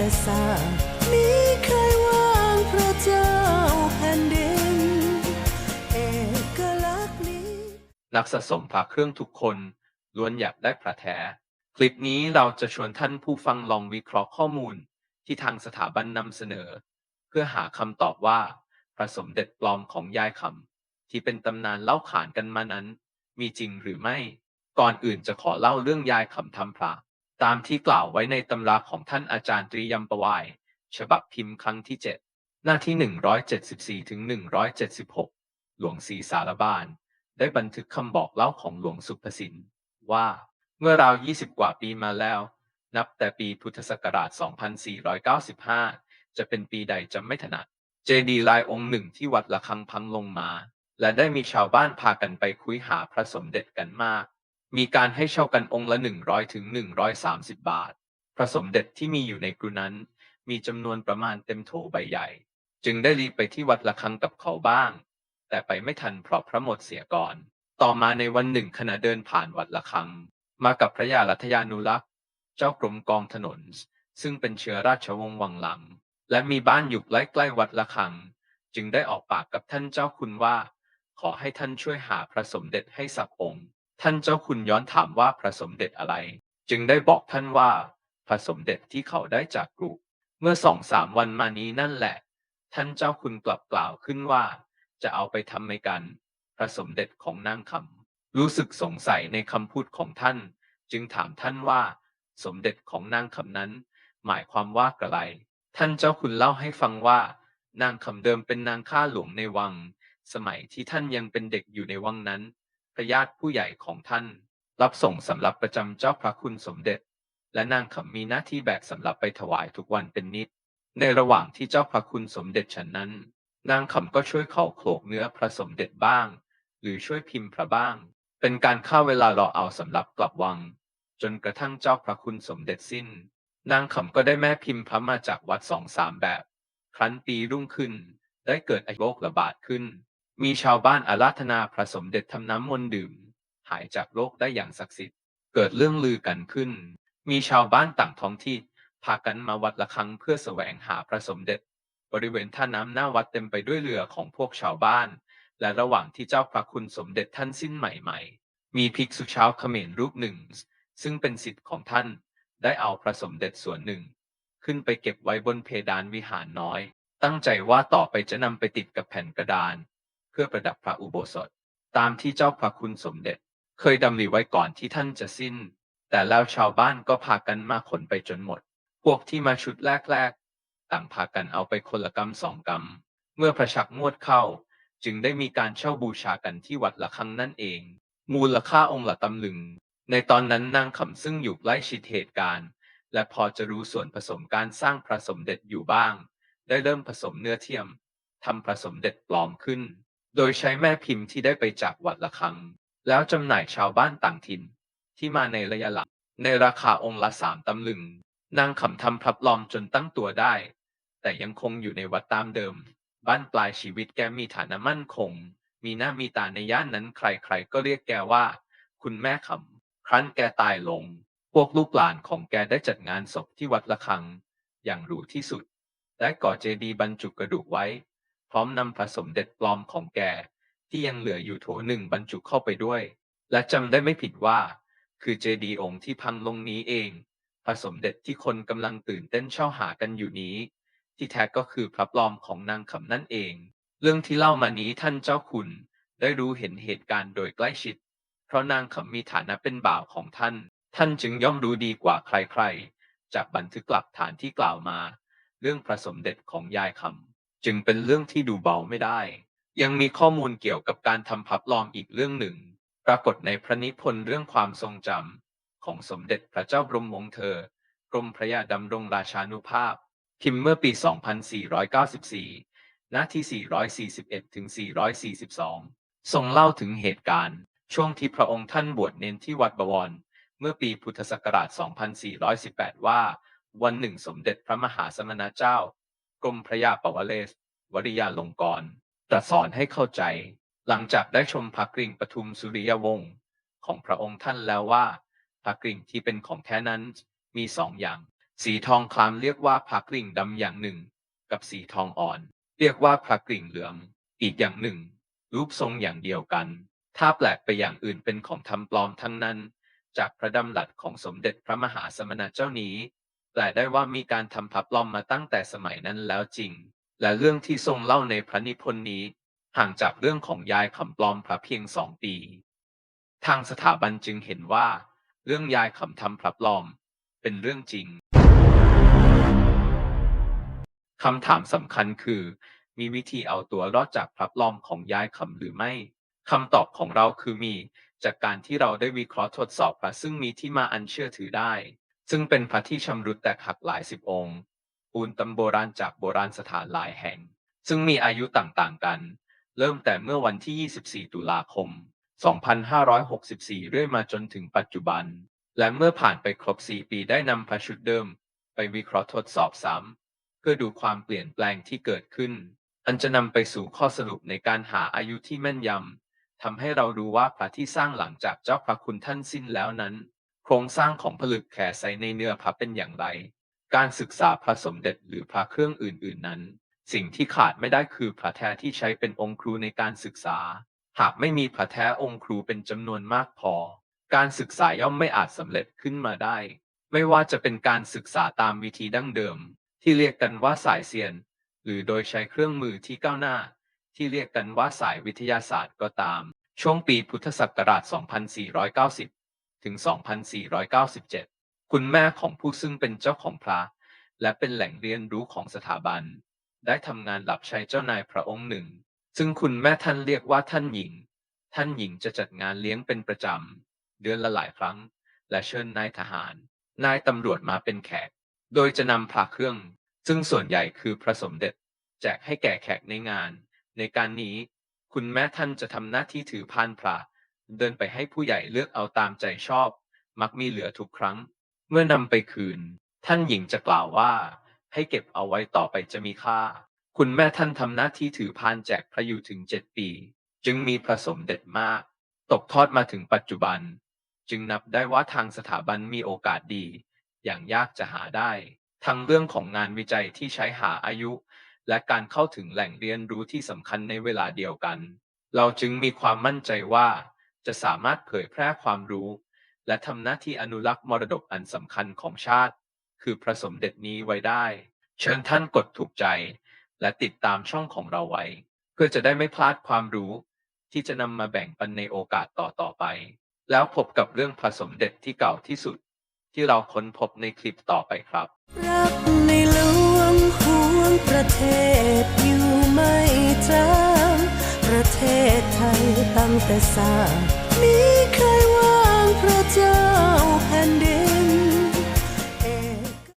แต่สามีเคยว่างพระเจ้าแผ่นดิน เอกลักษณ์นี้ นักสะสมพระเครื่องทุกคนล้วนอยากได้พระแท้ คลิปนี้เราจะชวนท่านผู้ฟังลองวิเคราะห์ข้อมูลที่ทางสถาบันนำเสนอ เพื่อหาคำตอบว่าพระสมเด็จปลอมของยายคำที่เป็นตำนานเล่าขานกันมานั้น มีจริงหรือไม่ ก่อนอื่นจะขอเล่าเรื่องยายคำทำพระ ตามที่กล่าวไว้ในตำราของท่านอาจารย์ตรียมประวาย ฉบับพิมพ์ครั้งที่ 7 หน้าที่ 174ถึง176 หลวงศรีสารบาน ได้บันทึกคำบอกเล่าของหลวงสุภสินว่าเมื่อราว 20 กว่าปีมาแล้ว นับแต่ปีพุทธศักราช 2495 จะเป็นปีใดจำไม่ถนัด เจดีลายองค์หนึ่งที่วัดละคังพังลงมา และได้มีชาวบ้านพากันไปคุยหาพระสมเด็จกันมาก มีการให้เช่ากันองค์ละ100ถึง130บาท พระสมเด็จที่มีอยู่ในกรุนั้น มีจำนวนประมาณเต็มโถใบใหญ่ จึงได้รีบไปที่วัดละคังกับเขาบ้าง แต่ไปไม่ทันเพราะพระหมดเสียก่อน ต่อมาในวันหนึ่งขณะเดินผ่านวัดละคัง มากับพระยาลัทยานุรักษ์ เจ้ากรมกองถนน ซึ่งเป็นเชื้อราชวงศ์วังหลัง และมีบ้านอยู่ใกล้ๆวัดละคัง จึงได้ออกปากกับท่านเจ้าคุณว่า ขอให้ท่านช่วยหาพระสมเด็จให้สักองค์ ท่านเจ้าคุณย้อนถามว่าพระสมเด็จอะไร จึงได้บอกท่านว่าพระสมเด็จที่เขาได้จากกรุเมื่อสองสามวันมานี้นั่นแหละ ท่านเจ้าคุณกลับกล่าวขึ้นว่า จะเอาไปทำไมกันพระสมเด็จของนางคำรู้สึกสงสัยในคำพูดของท่าน จึงถามท่านว่า สมเด็จของนางคำนั้น หมายความว่ากระไรท่านเจ้าคุณเล่าให้ฟังว่า นางคำเดิมเป็นนางข้าหลวงในวัง สมัยที่ท่านยังเป็นเด็กอยู่ในวังนั้น ญาติผู้ใหญ่ของท่าน รับส่งสำหรับประจำเจ้าพระคุณสมเด็จ และนางคำมีหน้าที่แบกสำหรับไปถวายทุกวันเป็นนิด ในระหว่างที่เจ้าพระคุณสมเด็จฉันนั้น นางคำก็ช่วยเข้าโขลกเนื้อพระสมเด็จบ้าง หรือช่วยพิมพ์พระบ้าง เป็นการฆ่าเวลารอเอาสำหรับกลับวัง จนกระทั่งเจ้าพระคุณสมเด็จสิ้น นางขำก็ได้แม่พิมพ์พระมาจากวัดสองสามแบบ ครั้นปีรุ่งขึ้นได้เกิดไอโรคระบาดขึ้น มีชาวบ้านอาราธนาพระสมเด็จทำน้ำมนต์ดื่ม หายจากโรคได้อย่างศักดิ์สิทธิ์ เกิดเรื่องลือกันขึ้น มีชาวบ้านต่างท้องที่พากันมาวัดละครังเพื่อแสวงหาพระสมเด็จ บริเวณท่าน้ำหน้าวัดเต็มไปด้วยเรือของพวกชาวบ้าน และระหว่างที่เจ้าพระคุณสมเด็จท่านสิ้นใหม่ๆ มีภิกษุชาวเขมรรูปหนึ่ง ซึ่งเป็นสิทธิ์ของท่าน ได้เอาพระสมเด็จส่วนหนึ่ง ขึ้นไปเก็บไว้บนเพดานวิหารน้อย ตั้งใจว่าต่อไปจะนำไปติดกับแผ่นกระดาน พื่อประดับพระอุโบสถ ตามที่เจ้าพระคุณสมเด็จ เคยดำริไว้ก่อนที่ท่านจะสิ้น แต่แล้วชาวบ้านก็พากันมาขนไปจนหมด พวกที่มาชุดแรกๆ ต่างพากันเอาไปคนละกำสองกำเมื่อพระชักงวดเข้า จึงได้มีการเช่าบูชากันที่วัดละครังนั่นเอง มูลค่าองค์ละตำลึง ในตอนนั้นนางขำซึ่งอยู่ใกล้ชิดเหตุการณ์ และพอจะรู้ส่วนผสมการสร้างพระสมเด็จอยู่บ้าง ได้เริ่มผสมเนื้อเทียมทำพระสมเด็จปลอมขึ้น โดยใช้แม่พิมพ์ที่ได้ไปจากวัดละครังแล้วจำหน่ายชาวบ้านต่างถิ่น ที่มาในระยะหลัง ในราคาองค์ละสามตำลึง นางขำทำพระปลอมจนตั้งตัวได้ แต่ยังคงอยู่ในวัดตามเดิม บ้านปลายชีวิตแกมีฐานะมั่นคง มีหน้ามีตาในย่านนั้นใครๆ ก็เรียกแกว่า คุณแม่ขำครั้นแกตายลง พวกลูกหลานของแกได้จัดงานศพที่วัดละคัง อย่างหรูที่สุดและก่อเจดีย์บรรจุกระดูกไว้ พร้อมนำพระสมเด็จปลอมของแก ที่ยังเหลืออยู่โถหนึ่งบรรจุเข้าไปด้วย และจำได้ไม่ผิดว่า คือเจดีย์องค์ที่พังลงนี้เองพระสมเด็จที่คนกำลังตื่นเต้นเช่าหากันอยู่นี้ ที่แท้ก็คือพระปลอมของนางขำนั่นเอง เรื่องที่เล่ามานี้ท่านเจ้าคุณ ได้รู้เห็นเหตุการณ์โดยใกล้ชิด เพราะนางขำมีฐานะเป็นบ่าวของท่าน ท่านจึงย่อมรู้ดีกว่าใครๆ จากบันทึกหลักฐานที่กล่าวมา เรื่องพระสมเด็จของยายคำ จึงเป็นเรื่องที่ดูเบาไม่ได้ ยังมีข้อมูลเกี่ยวกับการทำพับลอมอีกเรื่องหนึ่ง ปรากฏในพระนิพนธ์เรื่องความทรงจำของสมเด็จพระเจ้าบรมวงศ์เธอกรมพระยาดำรงราชานุภาพ พิมพ์เมื่อปี 2494 หน้าที่ 441 ถึง 442 ทรงเล่าถึงเหตุการณ์ ช่วงที่พระองค์ท่านบวชเน้นที่วัดบวร เมื่อปีพุทธศักราช 2418 ว่า วันหนึ่งสมเด็จพระมหาสมณเจ้า กรมพระยาปวเรศวริยาลงกรณ์ตรัสสอนให้เข้าใจ หลังจากได้ชมพระกริ่งปทุมสุริยวงศ์ของพระองค์ท่านแล้วว่าพระกริ่งที่เป็นของแท้นั้นมีสองอย่าง สีทองคล้ำเรียกว่าพระกริ่งดำอย่างหนึ่ง กับสีทองอ่อน เรียกว่าพระกริ่งเหลืองอีกอย่างหนึ่ง รูปทรงอย่างเดียวกัน ถ้าแปลกไปอย่างอื่นเป็นของทำปลอมทั้งนั้น จากพระดำรัสของสมเด็จพระมหาสมณเจ้านี้ ลได้ว่ามีการทำพระปลอมมาตั้งแต่สมัยนั้นแล้วจริง และเรื่องที่ทรงเล่าในพระนิพนธ์นี้ ห่างจากเรื่องของยายคำปลอมพระเพียงสองปี ทางสถาบันจึงเห็นว่า เรื่องยายคำทำพระปลอม เป็นเรื่องจริงคำถามสำคัญคือ มีวิธีเอาตัวรอดจากพระปลอมของยายคำหรือไม่คำตอบของเราคือมี จากการที่เราได้วิเคราะห์ทดสอบพระซึ่งมีที่มาอันเชื่อถือได้ ซึ่งเป็นพระที่ชำรุดแตกหักหลายสิบองค์ ปูนตำโบราณจากโบราณสถานหลายแห่ง ซึ่งมีอายุต่างๆกัน เริ่มแต่เมื่อวันที่ 24 ตุลาคม 2564 เรื่อยมาจนถึงปัจจุบัน และเมื่อผ่านไปครบ 4 ปีได้นำพระชุดเดิม ไปวิเคราะห์ทดสอบซ้ำเพื่อดูความเปลี่ยนแปลงที่เกิดขึ้น อันจะนำไปสู่ข้อสรุปในการหาอายุที่แม่นยำทำให้เราดูว่าพระที่สร้างหลังจากเจ้าพระคุณท่านสิ้นแล้วนั้น โครงสร้างของผลึกแขใสในเนื้อพระเป็นอย่างไร การศึกษาพระสมเด็จหรือพระเครื่องอื่น ๆ นั้น สิ่งที่ขาดไม่ได้คือพระแท้ที่ใช้เป็นองค์ครูในการศึกษา หากไม่มีพระแท้องค์ครูเป็นจำนวนมากพอ การศึกษาย่อมไม่อาจสำเร็จขึ้นมาได้ ไม่ว่าจะเป็นการศึกษาตามวิธีดั้งเดิม ที่เรียกกันว่าสายเซียน หรือโดยใช้เครื่องมือที่ก้าวหน้า ที่เรียกกันว่าสายวิทยาศาสตร์ก็ตาม ช่วงปีพุทธศักราช 2490 ถึง 2497 คุณแม่ของผู้ซึ่งเป็นเจ้าของพระ และเป็นแหล่งเรียนรู้ของสถาบัน ได้ทำงานหลับใช้เจ้านายพระองค์หนึ่ง ซึ่งคุณแม่ท่านเรียกว่าท่านหญิง ท่านหญิงจะจัดงานเลี้ยงเป็นประจำ เดือนละหลายครั้ง และเชิญนายทหาร นายตำรวจมาเป็นแขก โดยจะนำพระเครื่อง ซึ่งส่วนใหญ่คือพระสมเด็จ แจกให้แก่แขกในงาน ในการนี้ คุณแม่ท่านจะทำหน้าที่ถือพานพระ เดินไปให้ผู้ใหญ่เลือกเอาตามใจชอบ มักมีเหลือทุกครั้ง เมื่อนำไปคืน ท่านหญิงจะกล่าวว่า ให้เก็บเอาไว้ต่อไปจะมีค่า คุณแม่ท่านทำหน้าที่ถือพานแจกพระอยู่ถึงเจ็ดปี จึงมีพระสมเด็จมาก ตกทอดมาถึงปัจจุบัน จึงนับได้ว่าทางสถาบันมีโอกาสดี อย่างยากจะหาได้ ทั้งเรื่องของงานวิจัยที่ใช้หาอายุ และการเข้าถึงแหล่งเรียนรู้ที่สำคัญในเวลาเดียวกัน เราจึงมีความมั่นใจว่า จะสามารถเผยแพร่ความรู้ และทำหน้าที่อนุรักษ์มรดกอันสำคัญของชาติ คือพระสมเด็จนี้ไว้ได้ เชิญท่านกดถูกใจ และติดตามช่องของเราไว้ เพื่อจะได้ไม่พลาดความรู้ ที่จะนำมาแบ่งปันในโอกาสต่อต่อๆไป แล้วพบกับเรื่องพระสมเด็จที่เก่าที่สุด ที่เราค้นพบในคลิปต่อไปครับรักในหลวงห่วงประเทศอยู่ไม่จางประเทศไทยตั้งแต่สร้าง me.